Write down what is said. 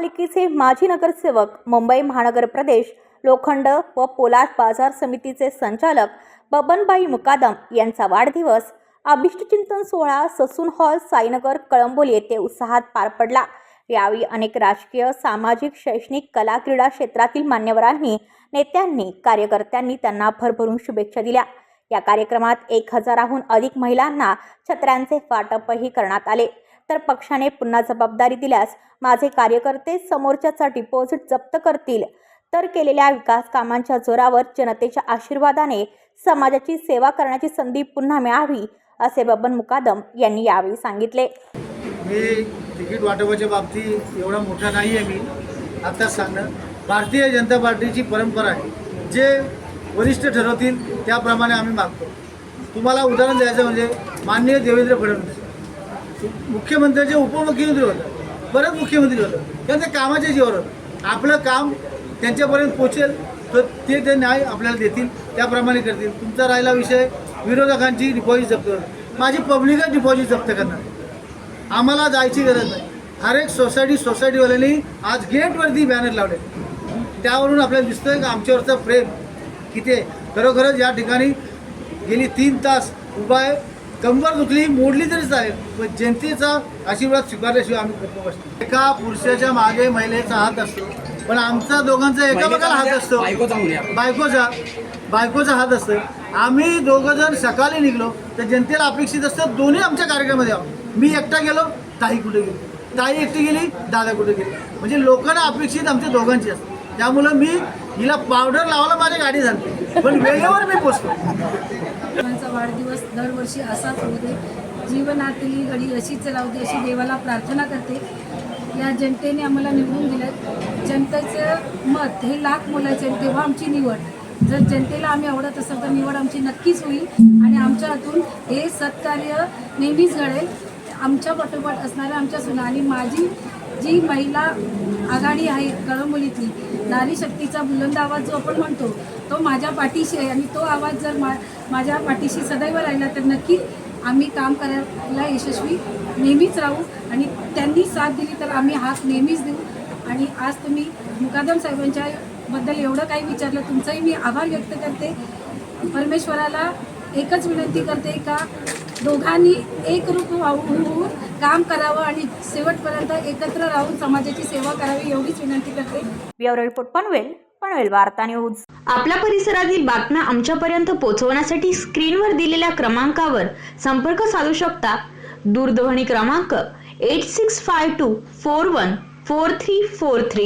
महापालिकेचे माजी नगरसेवक मुंबई महानगर प्रदेश लोखंड व पोलाद बाजार समितीचे संचालक बबनबाई मुकादम यांचा वाढदिवस अभिष्टचिंतन सोहळा ससून हॉल साईनगर कळंबोली येथे उत्साहात पार पडला. यावेळी अनेक राजकीय सामाजिक शैक्षणिक कला क्रीडा क्षेत्रातील मान्यवरांनी नेत्यांनी कार्यकर्त्यांनी त्यांना भरभरून शुभेच्छा दिल्या. या कार्यक्रमात एक हजाराहून अधिक महिलांना छत्र्यांचे वाटपही करण्यात आले. तर पक्षाने पुन्हा जबाबदारी दिल्यास माझे कार्यकर्ते समोरच्याचा डिपॉझिट जप्त करतील. तर केलेल्या विकास कामांच्या जोरावर जनतेच्या आशीर्वादाने समाजाची सेवा करण्याची संधी पुन्हा मिळावी असे बबन मुकादम यांनी यावेळी सांगितले. मी तिकीट वाटपाच्या बाबतीत एवढा मोठा नाही आहे मी. आत्ताच सांगणं भारतीय जनता पार्टीची परंपरा आहे. जे वरिष्ठ ठरवतील त्याप्रमाणे आम्ही मागतो. तुम्हाला उदाहरण द्यायचं म्हणजे माननीय देवेंद्र फडणवीस. मुख्यमंत्र्याचे उपमुख्यमंत्री होतं परत मुख्यमंत्री होतं त्यांच्या कामाच्या जीवावर होतं. आपलं काम त्यांच्यापर्यंत पोचेल तर ते ते न्याय आपल्याला देतील त्याप्रमाणे करतील. तुमचा राहिला विषय विरोधकांची डिपॉझिट जप्त करणं. माझी पब्लिकच डिपॉझिट जप्त करणार. आम्हाला जायची गरज नाही. हर एक सोसायटी सोसायटीवाल्यांनी आज गेटवरती बॅनर लावले. त्यावरून आपल्याला दिसतंय का आमच्यावरचं प्रेम किती आहे? खरोखरच या ठिकाणी गेली तीन तास उभा आहे. कंबर दुखली मोडली तरी चालेल पण जनतेचा आशीर्वाद स्वीकारल्याशिवाय आम्ही गप्प बसतो एका पुरुषाच्या मागे महिलेचा हात असतो पण आमचा दोघांचा एकामेकाला हात असतो. बायकोचा म्हणूया बायकोचा बायकोचा हात असतो. आम्ही दोघं जण सकाळी निघलो तर जनतेला अपेक्षित असतं दोन्ही आमच्या कार्यक्रमामध्ये यावं मी एकटा गेलो ताई कुठे गेली? ताई एकटी गेली दादा कुठे गेली? म्हणजे लोकांना अपेक्षित आमच्या दोघांची असते. त्यामुळं मी हिला पावडर लावायला माझी गाडी झाली. पण वेळेवर मी पोचतो वाढदिवस दरवर्षी असाच होऊ दे. जीवनातली घडी अशीच राहू दे अशी देवाला प्रार्थना करते. या जनतेने आम्हाला निवडून दिलं जनतेचं मत हे लाख मुलाचे तेव्हा आमची निवड. जर जनतेला आम्ही आवडत असेल तर निवड आमची नक्कीच होईल. आणि आमच्या हातून हे सत्कार्य नेहमीच घडेल. आमच्या पाठोपाठ असणाऱ्या आमच्या सुना आणि माझी जी महिला आघाडी आहे कळंबोलीतली नारी शक्तीचा बुलंद आवाज जो आपण म्हणतो तो माझ्या पाठीशी आहे आणि तो आवाज जर मा माझ्या पाठीशी सदैव राहिला तर नक्की आम्ही काम करायला यशस्वी नेहमीच राहू आणि त्यांनी साथ दिली तर आम्ही हात नेहमीच देऊ. आणि आज तुम्ही मुकादम साहेबांच्या बद्दल एवढं काही विचारलं तुमचाही मी आभार व्यक्त करते. परमेश्वराला एकच विनंती करते का दोघांनी एक रूप होऊन काम करावं आणि शेवटपर्यंत एकत्र राहून समाजाची सेवा करावी एवढीच विनंती करते. ब्युरो रिपोर्ट पनवेल पनवेल वार्ता न्यूज. आपल्या परिसरातील बातम्या आमच्यापर्यंत पोहोचवण्यासाठी स्क्रीनवर दिलेल्या क्रमांकावर संपर्क साधू शकता. दूरध्वनी क्रमांक eight six five two four one four three four three